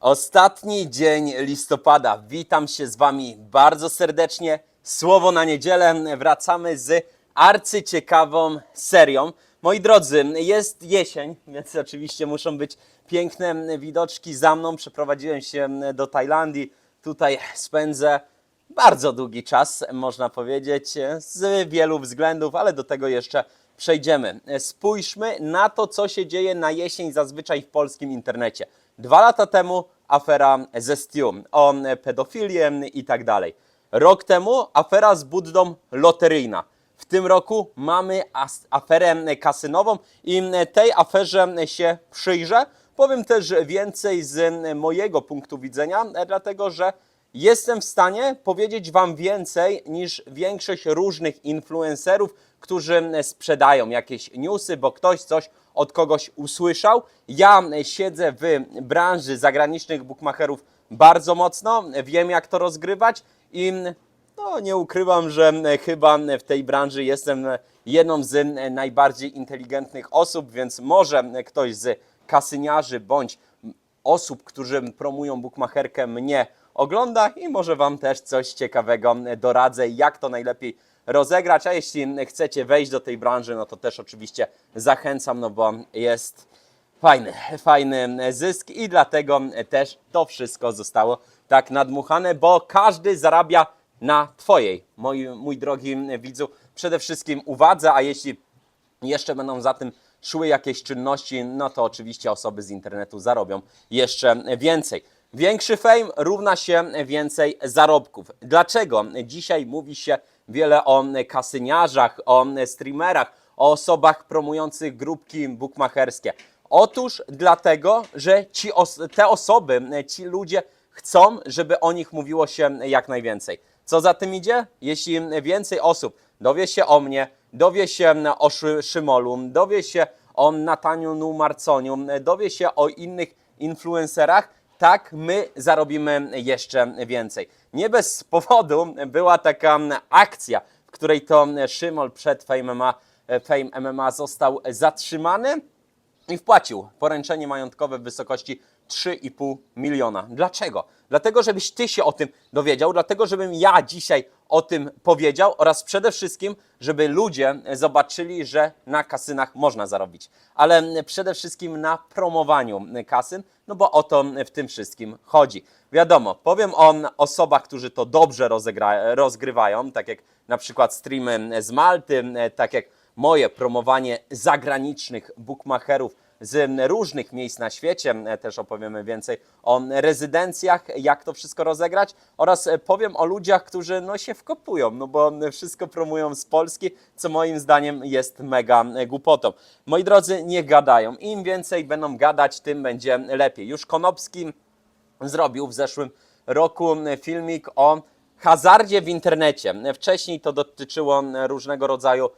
Ostatni dzień listopada. Witam się z Wami bardzo serdecznie. Słowo na niedzielę. Wracamy z arcyciekawą serią. Moi drodzy, jest jesień, więc oczywiście muszą być piękne widoczki za mną. Przeprowadziłem się do Tajlandii. Tutaj spędzę bardzo długi czas, można powiedzieć, z wielu względów, ale do tego jeszcze przejdziemy. Spójrzmy na to, co się dzieje na jesień zazwyczaj w polskim internecie. Dwa lata temu afera ze Stu o pedofilię i tak dalej. Rok temu afera z Buddą loteryjna. W tym roku mamy aferę kasynową i tej aferze się przyjrzę. Powiem też więcej z mojego punktu widzenia, dlatego że jestem w stanie powiedzieć Wam więcej niż większość różnych influencerów, którzy sprzedają jakieś newsy, bo ktoś coś od kogoś usłyszał. Ja siedzę w branży zagranicznych bookmacherów bardzo mocno, wiem jak to rozgrywać i no, nie ukrywam, że chyba w tej branży jestem jedną z najbardziej inteligentnych osób, więc może ktoś z kasyniarzy bądź osób, którzy promują bookmacherkę mnie ogląda i może Wam też coś ciekawego doradzę, jak to najlepiej rozegrać. A jeśli chcecie wejść do tej branży, no to też oczywiście zachęcam, no bo jest fajny, fajny zysk i dlatego też to wszystko zostało tak nadmuchane, bo każdy zarabia na Twojej, mój, mój drogi widzu, przede wszystkim uwadze, a jeśli jeszcze będą za tym szły jakieś czynności, no to oczywiście osoby z internetu zarobią jeszcze więcej. Większy fame równa się więcej zarobków. Dlaczego dzisiaj mówi się wiele o kasyniarzach, o streamerach, o osobach promujących grupki bookmacherskie? Otóż dlatego, że ci os- te osoby, ci ludzie chcą, żeby o nich mówiło się jak najwięcej. Co za tym idzie? Jeśli więcej osób dowie się o mnie, dowie się o Szy- Szymolu, dowie się o Nataniu Marconiu, dowie się o innych influencerach, tak my zarobimy jeszcze więcej. Nie bez powodu była taka akcja, w której to Szymol przed Fame MMA, Fame MMA został zatrzymany i wpłacił poręczenie majątkowe w wysokości 3,5 miliona. Dlaczego? Dlatego, żebyś ty się o tym dowiedział, dlatego, żebym ja dzisiaj o tym powiedział oraz przede wszystkim, żeby ludzie zobaczyli, że na kasynach można zarobić. Ale przede wszystkim na promowaniu kasyn, no bo o to w tym wszystkim chodzi. Wiadomo, powiem o osobach, którzy to dobrze rozegra- rozgrywają, tak jak na przykład streamy z Malty, tak jak moje promowanie zagranicznych bookmacherów z różnych miejsc na świecie. E, Też opowiemy więcej o rezydencjach, jak to wszystko rozegrać oraz e, powiem o ludziach, którzy no, się wkopują, no bo wszystko promują z Polski, co moim zdaniem jest mega e, głupotą. Moi drodzy, nie gadają. Im więcej będą gadać, tym będzie lepiej. Już Konopski zrobił w zeszłym roku filmik o hazardzie w internecie. Wcześniej to dotyczyło różnego rodzaju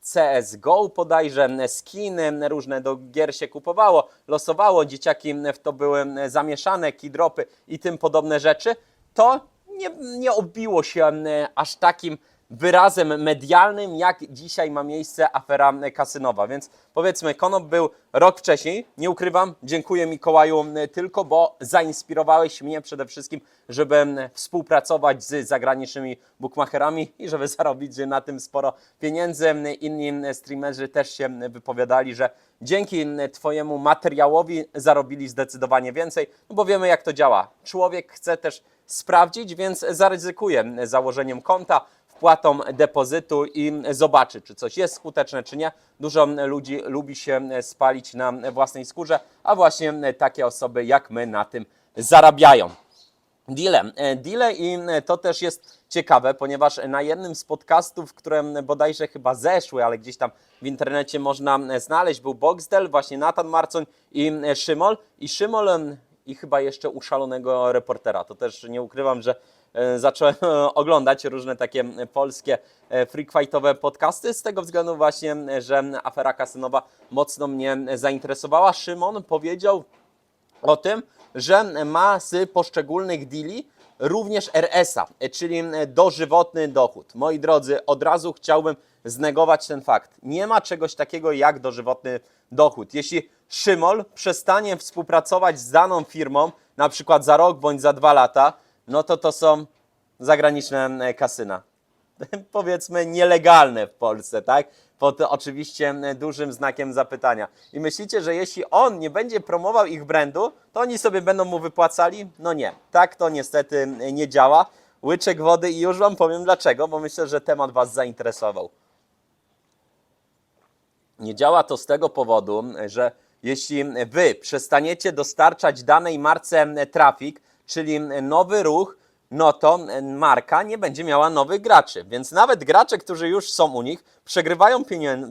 CSGO bodajże, skiny, różne do gier się kupowało, losowało, dzieciaki w to były zamieszane, kidropy i tym podobne rzeczy. To nie, nie obiło się e, aż takim wyrazem medialnym, jak dzisiaj ma miejsce afera kasynowa. Więc powiedzmy, Konop był rok wcześniej. Nie ukrywam, dziękuję Mikołaju m, tylko, bo zainspirowałeś mnie przede wszystkim, żeby m, współpracować z zagranicznymi bookmacherami i żeby zarobić na tym sporo pieniędzy. Inni streamerzy też się wypowiadali, że dzięki Twojemu materiałowi zarobili zdecydowanie więcej, no bo wiemy jak to działa. Człowiek chce też sprawdzić, więc zaryzykuje założeniem konta, wpłatą depozytu i zobaczy, czy coś jest skuteczne, czy nie. Dużo ludzi lubi się spalić na własnej skórze, a właśnie takie osoby jak my na tym zarabiają. Deale. E, Deale i to też jest ciekawe, ponieważ na jednym z podcastów, które bodajże chyba zeszły, ale gdzieś tam w internecie można znaleźć, był Boxdel, właśnie Nathan Marcoń i Szymol. I Szymol i chyba jeszcze u szalonego reportera. To też nie ukrywam, że zacząłem oglądać różne takie polskie e, freakfightowe podcasty z tego względu właśnie, że afera kasynowa mocno mnie zainteresowała. Szymon powiedział o tym, że ma z poszczególnych deali również RS-a, czyli dożywotny dochód. Moi drodzy, od razu chciałbym znegować ten fakt. Nie ma czegoś takiego jak dożywotny dochód. Jeśli Szymol przestanie współpracować z daną firmą, na przykład za rok bądź za dwa lata, no to to są zagraniczne e, kasyna. Powiedzmy nielegalne w Polsce, tak? Pod oczywiście e, dużym znakiem zapytania. I myślicie, że jeśli on nie będzie promował ich brandu, to oni sobie będą mu wypłacali? No nie, tak to niestety e, nie działa. Łyczek wody i już Wam powiem dlaczego, bo myślę, że temat Was zainteresował. Nie działa to z tego powodu, że jeśli wy przestaniecie dostarczać danej marce trafik, czyli nowy ruch, no to marka nie będzie miała nowych graczy. Więc nawet gracze, którzy już są u nich, przegrywają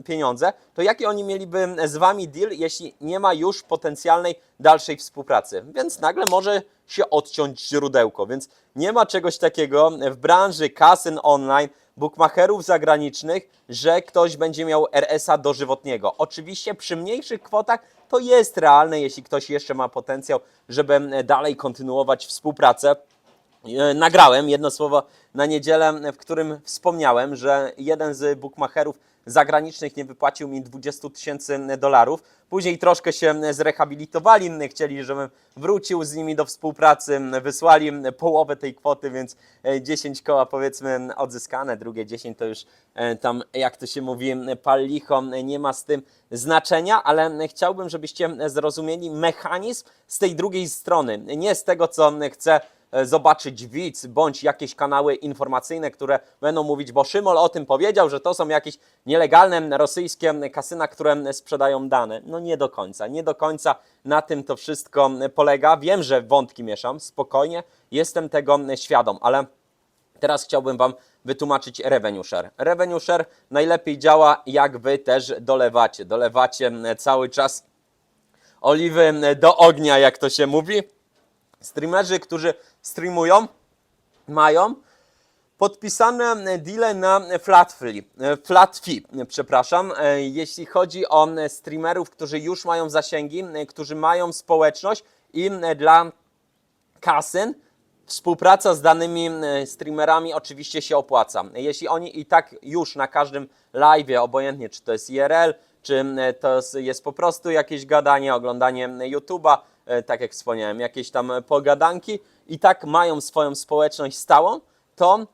pieniądze, to jaki oni mieliby z wami deal, jeśli nie ma już potencjalnej dalszej współpracy? Więc nagle może się odciąć źródełko. Więc nie ma czegoś takiego w branży kasyn online, bookmacherów zagranicznych, że ktoś będzie miał RS-a dożywotniego. Oczywiście przy mniejszych kwotach to jest realne, jeśli ktoś jeszcze ma potencjał, żeby dalej kontynuować współpracę. E, Nagrałem jedno słowo na niedzielę, w którym wspomniałem, że jeden z bookmacherów zagranicznych nie wypłacił mi 20 tysięcy dolarów. Później troszkę się zrehabilitowali, chcieli, żebym wrócił z nimi do współpracy, wysłali połowę tej kwoty, więc e, 10 koła powiedzmy odzyskane, drugie 10 to już e, tam, jak to się mówi, pal licho, nie ma z tym znaczenia, ale chciałbym, żebyście zrozumieli mechanizm z tej drugiej strony, nie z tego, co chce e, zobaczyć widz, bądź jakieś kanały informacyjne, które będą mówić, bo Szymol o tym powiedział, że to są jakieś nielegalne rosyjskie kasyna, które sprzedają dane. No nie do końca, nie do końca na tym to wszystko polega. Wiem, że wątki mieszam, spokojnie, jestem tego świadom, ale Teraz chciałbym Wam wytłumaczyć revenue share. Revenue share najlepiej działa, jak Wy też dolewacie. Dolewacie cały czas oliwy do ognia, jak to się mówi. Streamerzy, którzy streamują, mają podpisane deale na flat fee, przepraszam. Jeśli chodzi o streamerów, którzy już mają zasięgi, którzy mają społeczność i dla kasyn, współpraca z danymi streamerami oczywiście się opłaca. Jeśli oni i tak już na każdym live, obojętnie czy to jest IRL, czy to jest- po prostu jakieś gadanie, oglądanie YouTube'a, tak jak wspomniałem, jakieś tam pogadanki, i tak mają swoją społeczność stałą, to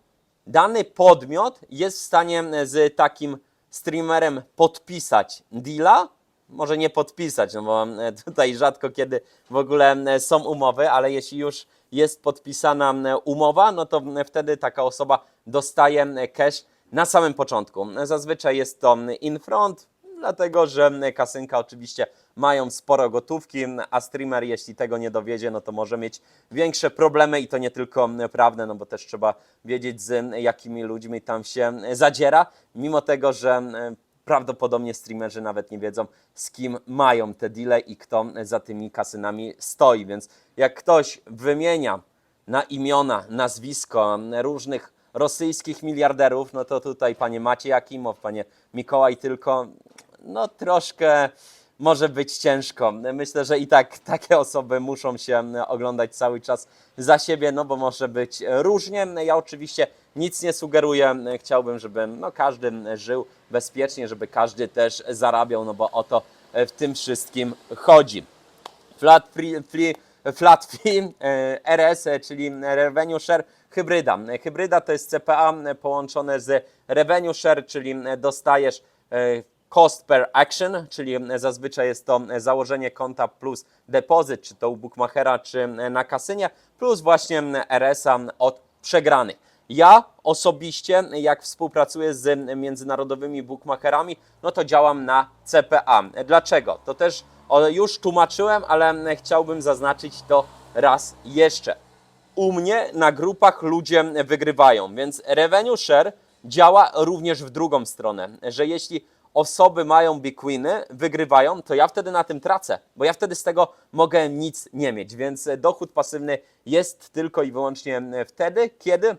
dany podmiot jest w stanie z takim streamerem podpisać deala, może nie podpisać, no bo e, tutaj rzadko kiedy w ogóle e, są umowy, ale jeśli już jest podpisana e, umowa, no to e, wtedy taka osoba dostaje e, cash na samym początku. Zazwyczaj jest to in front, dlatego że e, kasynka oczywiście mają sporo gotówki, a streamer jeśli tego nie dowiedzie, no to może mieć większe problemy i to nie tylko prawne, no bo też trzeba wiedzieć z jakimi ludźmi tam się zadziera, mimo tego, że e, prawdopodobnie streamerzy nawet nie wiedzą, z kim mają te deale i kto za tymi kasynami stoi. Więc jak ktoś wymienia na imiona, nazwisko różnych rosyjskich miliarderów, no to tutaj panie Maciej Jakimow, panie Mikołaj tylko, no troszkę może być ciężko. Myślę, że i tak takie osoby muszą się oglądać cały czas za siebie, no bo może być różnie. Ja oczywiście nic nie sugeruję. Chciałbym, żeby no, każdy żył bezpiecznie, żeby każdy też zarabiał, no bo o to w tym wszystkim chodzi. Flat free, flat fee e, RS, czyli Revenue Share hybryda. Hybryda to jest CPA połączone z Revenue Share, czyli dostajesz e, cost per action, czyli zazwyczaj jest to założenie konta plus depozyt, czy to u bookmachera, czy na kasynie, plus właśnie RS-a od przegranych. Ja osobiście, jak współpracuję z międzynarodowymi bookmacherami, no to działam na CPA. Dlaczego? To też już tłumaczyłem, ale chciałbym zaznaczyć to raz jeszcze. U mnie na grupach ludzie wygrywają, więc revenue share działa również w drugą stronę, że jeśli osoby mają big winy, wygrywają, to ja wtedy na tym tracę, bo ja wtedy z tego mogę nic nie mieć, więc dochód pasywny jest tylko i wyłącznie wtedy, kiedy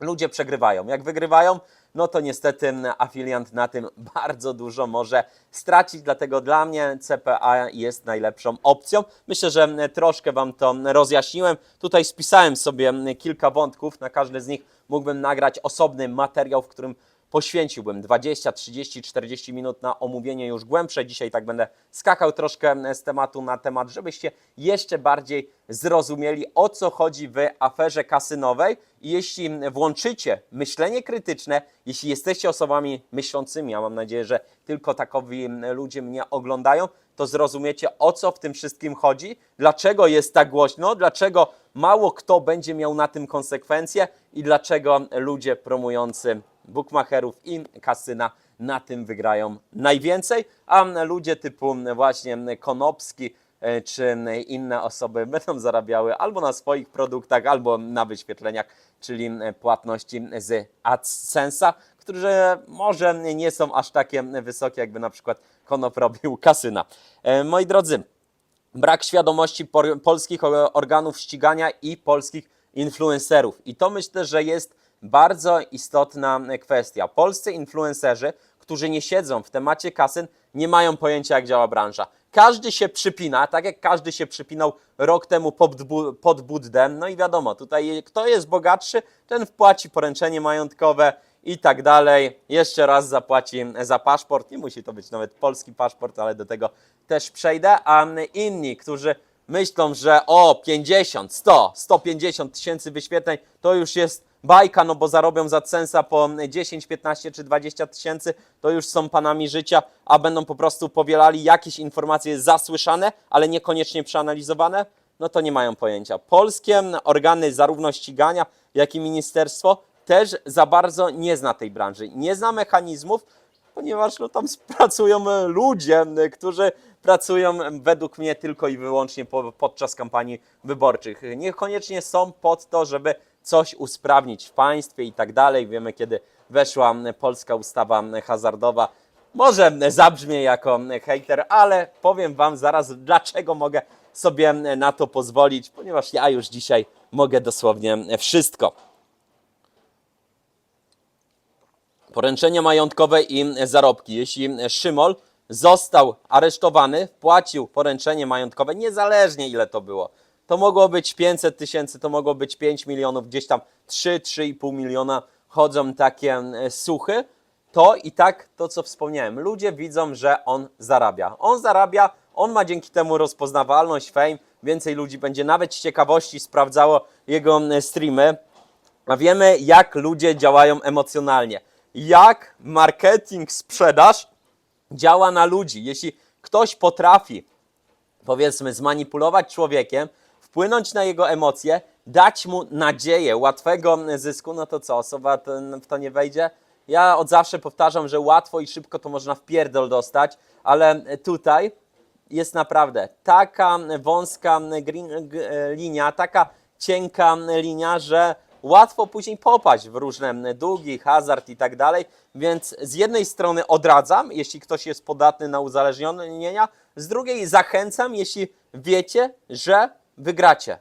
ludzie przegrywają. Jak wygrywają, no to niestety afiliant na tym bardzo dużo może stracić, dlatego dla mnie CPA jest najlepszą opcją. Myślę, że troszkę Wam to rozjaśniłem. Tutaj spisałem sobie kilka wątków, na każdy z nich mógłbym nagrać osobny materiał, w którym poświęciłbym 20, 30, 40 minut na omówienie już głębsze. Dzisiaj tak będę skakał troszkę z tematu na temat, żebyście jeszcze bardziej zrozumieli o co chodzi w aferze kasynowej. I jeśli włączycie myślenie krytyczne, jeśli jesteście osobami myślącymi, a mam nadzieję, że tylko takowi ludzie mnie oglądają, to zrozumiecie o co w tym wszystkim chodzi, dlaczego jest tak głośno, dlaczego mało kto będzie miał na tym konsekwencje i dlaczego ludzie promujący bookmacherów i kasyna na tym wygrają najwięcej, a ludzie typu właśnie Konopski e, czy inne osoby będą zarabiały albo na swoich produktach, albo na wyświetleniach, czyli płatności z AdSense'a, które może nie są aż takie wysokie, jakby na przykład Konop robił kasyna. E, Moi drodzy, brak świadomości polskich organów ścigania i polskich influencerów. I to myślę, że jest bardzo istotna kwestia. Polscy influencerzy, którzy nie siedzą w temacie kasyn, nie mają pojęcia, jak działa branża. Każdy się przypina, tak jak każdy się przypinał rok temu pod, pod Buddem. No i wiadomo, tutaj kto jest bogatszy, ten wpłaci poręczenie majątkowe i tak dalej. Jeszcze raz zapłaci za paszport. Nie musi to być nawet polski paszport, ale do tego też przejdę. A inni, którzy myślą, że o 50, 100, 150 tysięcy wyświetleń to już jest bajka, no bo zarobią za censa po 10, 15 czy 20 tysięcy, to już są panami życia, a będą po prostu powielali jakieś informacje zasłyszane, ale niekoniecznie przeanalizowane, no to nie mają pojęcia. Polskie organy zarówno ścigania, jak i ministerstwo też za bardzo nie zna tej branży, nie zna mechanizmów, ponieważ no, tam pracują ludzie, którzy pracują według mnie tylko i wyłącznie po, podczas kampanii wyborczych. Niekoniecznie są pod to, żeby coś usprawnić w państwie i tak dalej. Wiemy, kiedy weszła polska ustawa hazardowa. Może zabrzmię jako hejter, ale powiem Wam zaraz, dlaczego mogę sobie na to pozwolić, ponieważ ja już dzisiaj mogę dosłownie wszystko. poręczenie majątkowe i zarobki. Jeśli Szymol został aresztowany, wpłacił poręczenie majątkowe, niezależnie ile to było, to mogło być 500 tysięcy, to mogło być 5 milionów, gdzieś tam 3-3,5 miliona chodzą takie e, suchy, to i tak to, co wspomniałem, ludzie widzą, że on zarabia. On zarabia, on ma dzięki temu rozpoznawalność, fame, więcej ludzi będzie nawet z ciekawości sprawdzało jego e, streamy, a wiemy, jak ludzie działają emocjonalnie. Jak marketing, sprzedaż działa na ludzi. Jeśli ktoś potrafi, powiedzmy, zmanipulować człowiekiem, wpłynąć na jego emocje, dać mu nadzieję łatwego zysku, no to co, osoba w to nie wejdzie? Ja od zawsze powtarzam, że łatwo i szybko to można w pierdol dostać, ale tutaj jest naprawdę taka wąska green, linia, taka cienka linia, że łatwo później popaść w różne długi, hazard i tak dalej. Więc z jednej strony odradzam, jeśli ktoś jest podatny na uzależnienia, z drugiej zachęcam, jeśli wiecie, że wygracie.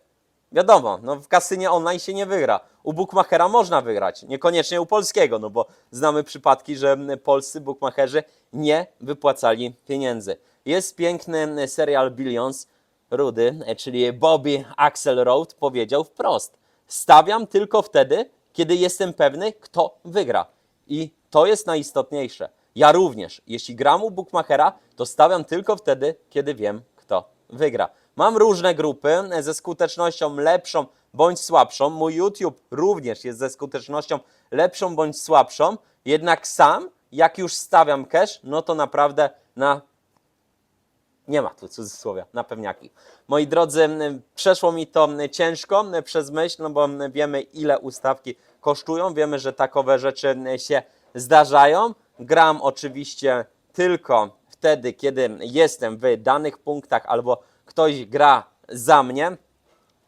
Wiadomo, no w kasynie online się nie wygra. U bookmachera można wygrać, niekoniecznie u polskiego, no bo znamy przypadki, że polscy bookmacherzy nie wypłacali pieniędzy. Jest piękny serial Billions, Rudy, czyli Bobby Axelrod powiedział wprost: Stawiam tylko wtedy, kiedy jestem pewny, kto wygra. I to jest najistotniejsze. Ja również, jeśli gram u bookmachera, to stawiam tylko wtedy, kiedy wiem, kto wygra. Mam różne grupy ze skutecznością lepszą bądź słabszą. Mój YouTube również jest ze skutecznością lepszą bądź słabszą. Jednak sam, jak już stawiam cash, no to naprawdę na nie ma tu cudzysłowia, na pewniaki. Moi drodzy, przeszło mi to ciężko przez myśl, no bo wiemy ile ustawki kosztują, wiemy, że takowe rzeczy się zdarzają. Gram oczywiście tylko wtedy, kiedy jestem w danych punktach albo ktoś gra za mnie.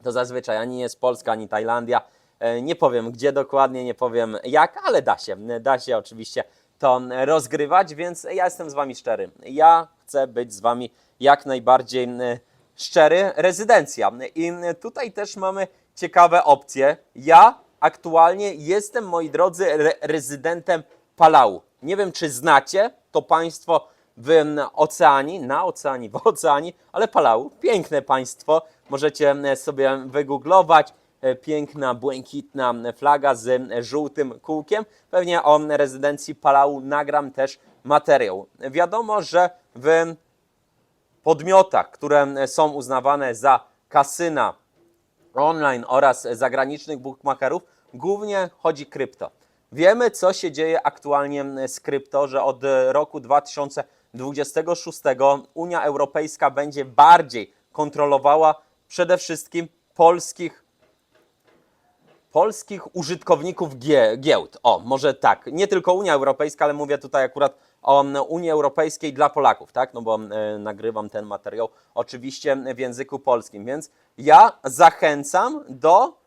To zazwyczaj ani jest Polska, ani Tajlandia. E, Nie powiem gdzie dokładnie, nie powiem jak, ale da się. Da się oczywiście to rozgrywać, więc ja jestem z Wami szczery. Ja chcę być z Wami jak najbardziej m, szczery. Rezydencja. I tutaj też mamy ciekawe opcje. Ja aktualnie jestem, moi drodzy, re rezydentem Palau. Nie wiem, czy znacie to państwo w Oceanii, na Oceanii, w Oceanii, ale Palau, piękne państwo, możecie m, sobie wygooglować. e, piękna, błękitna flaga z e, żółtym kółkiem. Pewnie o rezydencji Palau nagram też materiał. Wiadomo, że w podmiotach, które są uznawane za kasyna online oraz zagranicznych bookmacherów, głównie chodzi krypto. Wiemy, co się dzieje aktualnie z krypto, że od roku 2026 Unia Europejska będzie bardziej kontrolowała przede wszystkim polskich polskich użytkowników gie, giełd. O, może tak. Nie tylko Unia Europejska, ale mówię tutaj akurat o mm, Unii Europejskiej dla Polaków, tak? No bo e, nagrywam ten materiał oczywiście w języku polskim, więc ja zachęcam do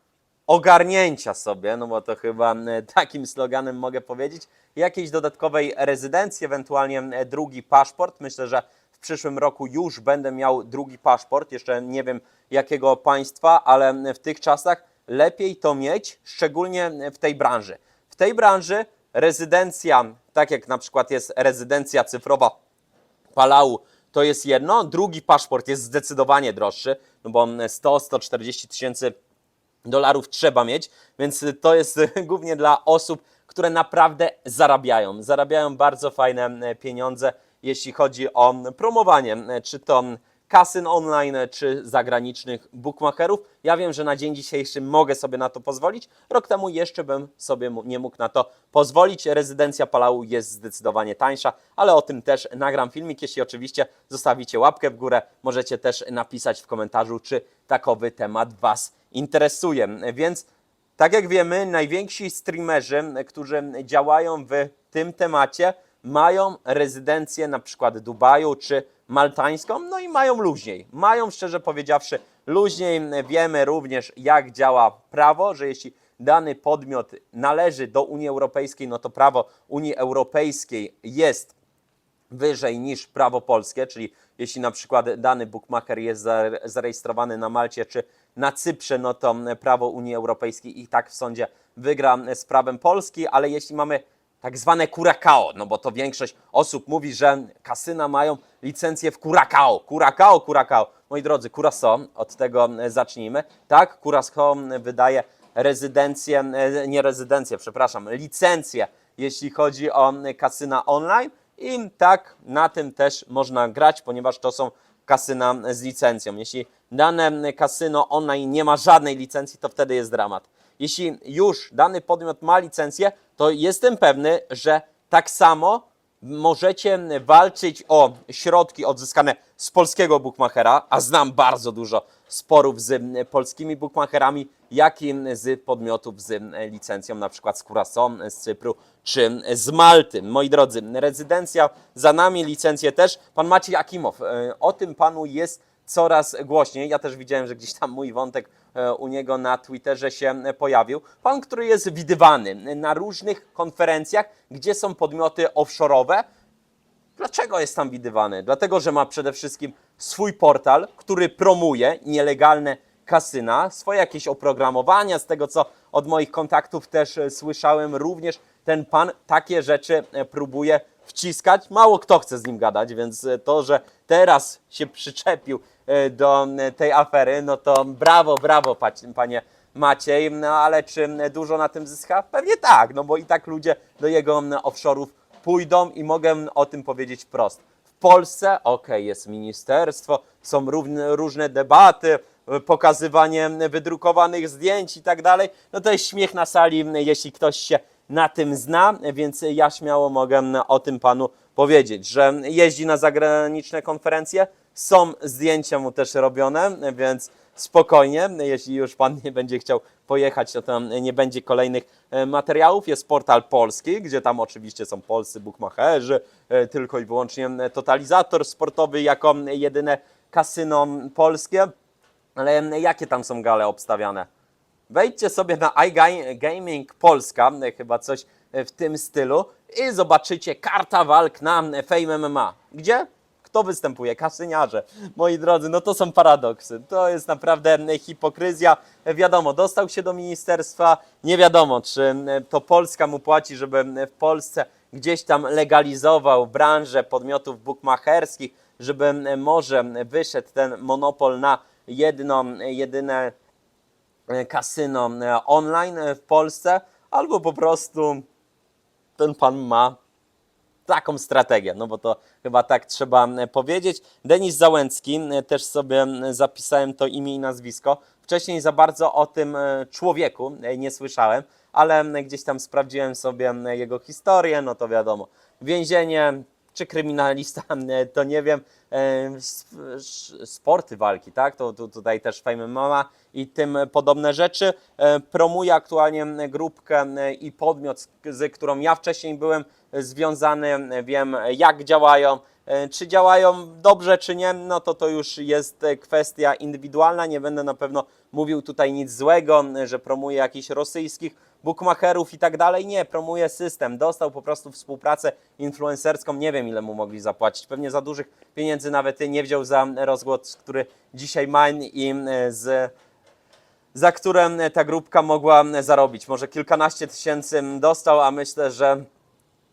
ogarnięcia sobie, no bo to chyba e, takim sloganem mogę powiedzieć, jakiejś dodatkowej rezydencji, ewentualnie e, drugi paszport. Myślę, że w przyszłym roku już będę miał drugi paszport, jeszcze nie wiem jakiego państwa, ale w tych czasach lepiej to mieć, szczególnie w tej branży. W tej branży rezydencja, tak jak na przykład jest rezydencja cyfrowa Palau, to jest jedno, drugi paszport jest zdecydowanie droższy, no bo 100-140 tysięcy dolarów trzeba mieć, więc to jest głównie dla osób, które naprawdę zarabiają. Zarabiają bardzo fajne e, pieniądze, jeśli chodzi o promowanie, czy to kasyn online, czy zagranicznych bookmacherów. Ja wiem, że na dzień dzisiejszy mogę sobie na to pozwolić. Rok temu jeszcze bym sobie nie mógł na to pozwolić. Rezydencja Palau jest zdecydowanie tańsza, ale o tym też nagram filmik. Jeśli oczywiście zostawicie łapkę w górę, możecie też napisać w komentarzu, czy takowy temat Was interesuje. Więc tak jak wiemy, najwięksi streamerzy, którzy działają w tym temacie, mają rezydencję na przykład Dubaju czy maltańską, no i mają luźniej. Mają, szczerze powiedziawszy, luźniej. Wiemy również, jak działa prawo, że jeśli dany podmiot należy do Unii Europejskiej, no to prawo Unii Europejskiej jest wyżej niż prawo polskie, czyli jeśli na przykład dany bookmacher jest za- zarejestrowany na Malcie czy na Cyprze, no to prawo Unii Europejskiej i tak w sądzie wygra z prawem Polski, ale jeśli mamy tak zwane Curacao, no bo to większość osób mówi, że kasyna mają licencję w Curacao, Curacao, Curacao. Moi drodzy, Curaçao, od tego zacznijmy. Tak, Curaçao wydaje rezydencję, e, nie rezydencję, przepraszam, licencję, jeśli chodzi o kasyna online i tak na tym też można grać, ponieważ to są kasyna z licencją. Jeśli dane kasyno online nie ma żadnej licencji, to wtedy jest dramat. Jeśli już dany podmiot ma licencję, to jestem pewny, że tak samo możecie walczyć o środki odzyskane z polskiego bookmachera, a znam bardzo dużo sporów z polskimi bookmacherami, jak i z podmiotów z licencją, na przykład z Curaçao, z Cypru czy z Malty. Moi drodzy, rezydencja za nami, licencje też. Pan Maciej Akimow, e, o tym panu jest coraz głośniej. Ja też widziałem, że gdzieś tam mój wątek u niego na Twitterze się e, pojawił. Pan, który jest widywany na różnych konferencjach, gdzie są podmioty offshore'owe. Dlaczego jest tam widywany? Dlatego, że ma przede wszystkim swój portal, który promuje nielegalne kasyna, swoje jakieś oprogramowania, z tego co od moich kontaktów też e, słyszałem, również ten pan takie rzeczy e, próbuje wciskać. Mało kto chce z nim gadać, więc e, to, że teraz się przyczepił e, do e, tej afery, no to brawo, brawo, panie Maciej, no ale czy dużo na tym zyska? Pewnie tak, no bo i tak ludzie do jego offshore'ów pójdą i mogę o tym powiedzieć wprost. W Polsce, okej, jest ministerstwo, są różne debaty, pokazywanie wydrukowanych zdjęć i tak dalej. No to jest śmiech na sali, jeśli ktoś się na tym zna, więc ja śmiało mogę o tym panu powiedzieć, że jeździ na zagraniczne konferencje, są zdjęcia mu też robione, więc spokojnie, jeśli już pan nie będzie chciał pojechać, to tam nie będzie kolejnych e, materiałów. Jest portal polski, gdzie tam oczywiście są polscy bookmacherzy, e, tylko i wyłącznie totalizator sportowy jako jedyne kasyno polskie. Ale jakie tam są gale obstawiane? Wejdźcie sobie na iGaming Polska, chyba coś w tym stylu i zobaczycie karta walk na Fame MMA. Gdzie? Kto występuje? Kasyniarze. Moi drodzy, no to są paradoksy. To jest naprawdę hipokryzja. Wiadomo, dostał się do ministerstwa. Nie wiadomo, czy to Polska mu płaci, żeby w Polsce gdzieś tam legalizował branżę podmiotów bukmacherskich, żeby może wyszedł ten monopol na jedno, jedyne kasyno e, online e, w Polsce, albo po prostu ten pan ma taką strategię, no bo to chyba tak trzeba powiedzieć. Denis Załęcki, też sobie zapisałem to imię i nazwisko. Wcześniej za bardzo o tym e, człowieku e, nie słyszałem, ale gdzieś tam sprawdziłem sobie jego historię, no to wiadomo, więzienie czy kryminalista, m, to nie wiem, E, sporty walki, tak, to, to tutaj też Fame MMA i tym podobne rzeczy. E, Promuje aktualnie grupkę i podmiot, z- którą ja wcześniej byłem związany, wiem jak działają, E, czy działają dobrze, czy nie, no to to już jest e, kwestia indywidualna. Nie będę na pewno mówił tutaj nic złego, że promuje jakichś rosyjskich bookmacherów i tak dalej. Nie, promuje system. Dostał po prostu współpracę influencerską. Nie wiem, ile mu mogli zapłacić. Pewnie za dużych pieniędzy nawet nie wziął za rozgłos, który dzisiaj ma i e, z za które ta grupka mogła zarobić. Może kilkanaście tysięcy dostał, a myślę, że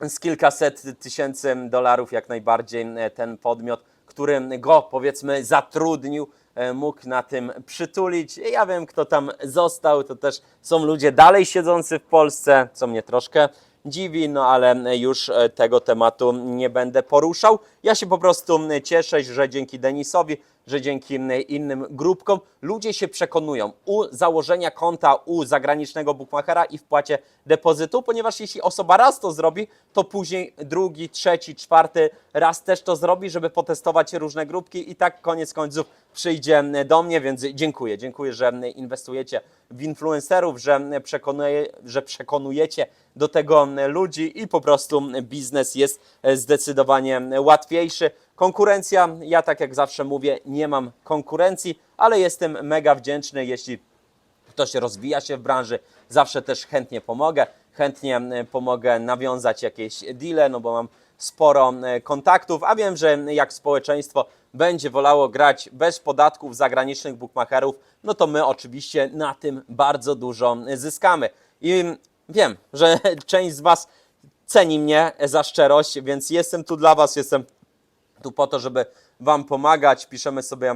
z kilkaset tysięcy dolarów jak najbardziej e, ten podmiot, który go powiedzmy zatrudnił, e, mógł na tym przytulić. Ja wiem, kto tam został, to też są ludzie dalej siedzący w Polsce, co mnie troszkę dziwi, no ale już e, tego tematu nie będę poruszał. Ja się po prostu cieszę, że dzięki Denisowi, że dzięki innym grupkom ludzie się przekonują u założenia konta u zagranicznego bookmachera i wpłacie depozytu, ponieważ jeśli osoba raz to zrobi, to później drugi, trzeci, czwarty raz też to zrobi, żeby potestować różne grupki i tak koniec końców przyjdzie do mnie, więc dziękuję. Dziękuję, że inwestujecie w influencerów, że, przekonuje, że przekonujecie do tego ludzi i po prostu biznes jest zdecydowanie łatwiejszy. Konkurencja, ja tak jak zawsze mówię, nie mam konkurencji, ale jestem mega wdzięczny, jeśli ktoś rozwija się w branży, zawsze też chętnie pomogę. Chętnie e, pomogę nawiązać jakieś deale, no bo mam sporo e, kontaktów, a wiem, że jak społeczeństwo będzie wolało grać bez podatków zagranicznych bookmacherów, no to my oczywiście na tym bardzo dużo zyskamy. I wiem, że część z Was ceni mnie za szczerość, więc jestem tu dla Was, jestem tu po to, żeby Wam pomagać. Piszemy sobie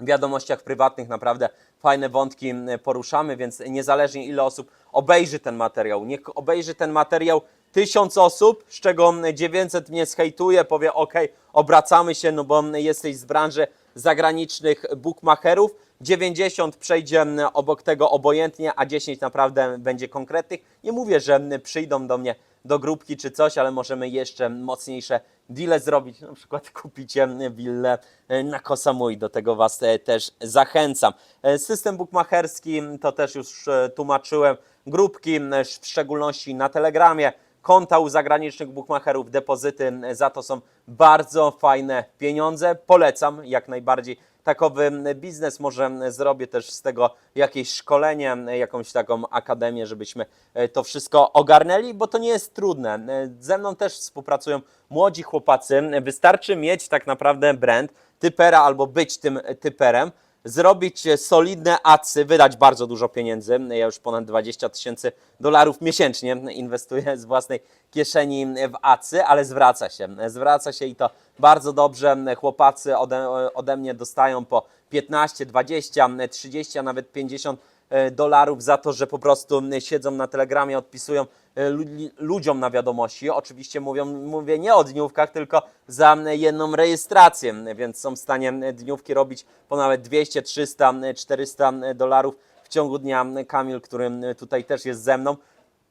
w wiadomościach prywatnych naprawdę fajne wątki poruszamy, więc niezależnie ile osób obejrzy ten materiał, niech obejrzy ten materiał tysiąc osób, z czego 900 mnie zhejtuje, powie ok, obracamy się, no bo jesteś z branży zagranicznych bookmacherów, 90 przejdzie obok tego obojętnie, a 10 naprawdę będzie konkretnych. Nie mówię, że przyjdą do mnie do grupki czy coś, ale możemy jeszcze mocniejsze deale zrobić, na przykład kupicie willę e, na Koh Samui, do tego Was e, też zachęcam. E, System bookmacherski to też już tłumaczyłem, grupki, w szczególności na Telegramie, konta u zagranicznych bookmacherów, depozyty za to są bardzo fajne pieniądze. Polecam jak najbardziej takowy biznes. Może zrobię też z tego jakieś szkolenie, jakąś taką akademię, żebyśmy e, to wszystko ogarnęli, bo to nie jest trudne. E, Ze mną też współpracują młodzi chłopacy. Wystarczy mieć tak naprawdę brand typera albo być tym typerem zrobić solidne acy, wydać bardzo dużo pieniędzy. Ja już ponad 20 tysięcy dolarów miesięcznie inwestuję z własnej kieszeni w acy, ale zwraca się. Zwraca się i to bardzo dobrze. Chłopacy ode, ode mnie dostają po 15, 20, 30, a nawet 50 e, dolarów za to, że po prostu siedzą na Telegramie, odpisują e, lu- ludziom na wiadomości. Oczywiście mówią, mówię nie o dniówkach, tylko za jedną rejestrację, więc są w stanie dniówki robić po nawet 200, 300, 400 dolarów w ciągu dnia. Kamil, który tutaj też jest ze mną,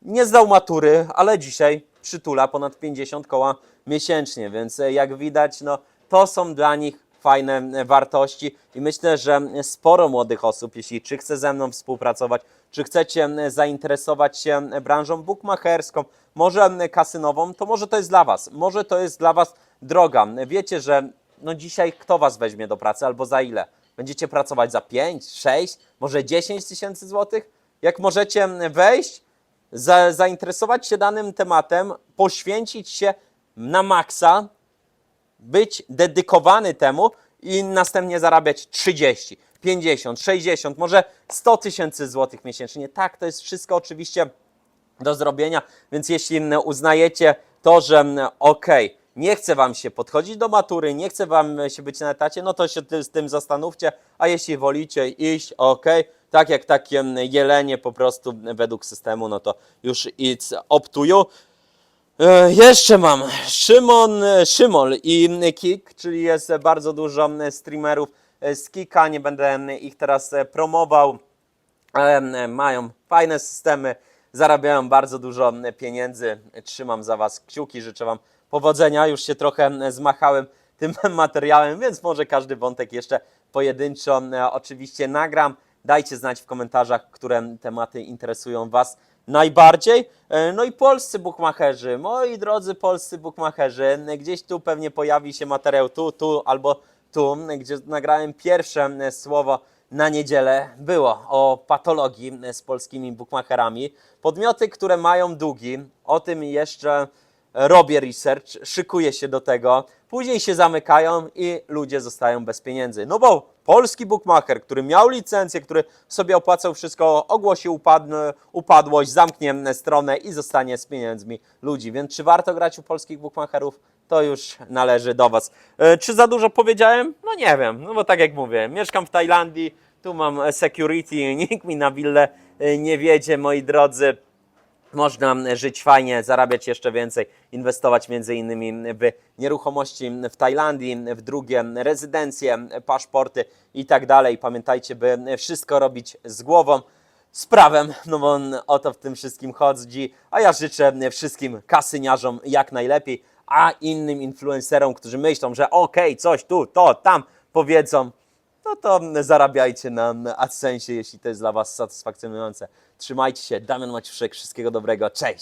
nie zdał matury, ale dzisiaj przytula ponad 50 koła miesięcznie, więc e, jak widać, no to są dla nich fajne e, wartości i myślę, że sporo młodych osób, jeśli czy chce ze mną współpracować, czy chcecie zainteresować się branżą bookmacherską, może kasynową, to może to jest dla Was, może to jest dla Was droga. Wiecie, że no dzisiaj kto Was weźmie do pracy albo za ile? Będziecie pracować za 5, 6, może 10 tysięcy złotych? Jak możecie wejść, za, zainteresować się danym tematem, poświęcić się na maksa, być dedykowany temu i następnie zarabiać 30, 50, 60, może 100 tysięcy złotych miesięcznie. Tak, to jest wszystko oczywiście do zrobienia, więc jeśli uznajecie to, że okej, nie chce Wam się podchodzić do matury, nie chce Wam się być na etacie, no to się z tym zastanówcie, a jeśli wolicie iść, okej, tak jak takie jelenie po prostu według systemu, no to już it's up to you. E, Jeszcze mam Szymon, e, i Kik, czyli jest bardzo dużo streamerów e, z Kika, nie będę ich teraz promował. E, Mają fajne systemy, zarabiają bardzo dużo pieniędzy. Trzymam za Was kciuki, życzę Wam powodzenia. Już się trochę zmachałem tym materiałem, więc może każdy wątek jeszcze pojedynczo oczywiście nagram. Dajcie znać w komentarzach, które tematy interesują Was najbardziej. E, No i polscy bukmacherzy, moi drodzy polscy bukmacherzy, gdzieś tu pewnie pojawi się materiał tu, tu albo tu, gdzie nagrałem pierwsze e, słowo na niedzielę. Było o patologii e, z polskimi bukmacherami. Podmioty, które mają długi, o tym jeszcze robię research, szykuję się do tego, później się zamykają i ludzie zostają bez pieniędzy. No bo polski bookmacher, który miał licencję, który sobie opłacał wszystko, ogłosi upadłość, zamknie stronę i zostanie z pieniędzmi ludzi. Więc czy warto grać u polskich bookmacherów? To już należy do Was. E, Czy za dużo powiedziałem? No nie wiem, no bo tak jak mówię, mieszkam w Tajlandii, tu mam security, nikt mi na willę e, nie wiedzie, moi drodzy można żyć fajnie, zarabiać jeszcze więcej, inwestować między innymi w nieruchomości w Tajlandii, w drugie rezydencje, paszporty i tak dalej. Pamiętajcie, by wszystko robić z głową, z prawem, no bo o to w tym wszystkim chodzi. A ja życzę wszystkim kasyniarzom jak najlepiej, a innym influencerom, którzy myślą, że okej, coś tu, to, tam powiedzą, no to zarabiajcie na AdSense, jeśli to jest dla Was satysfakcjonujące. Trzymajcie się, Damian Maciuszek, wszystkiego dobrego, cześć!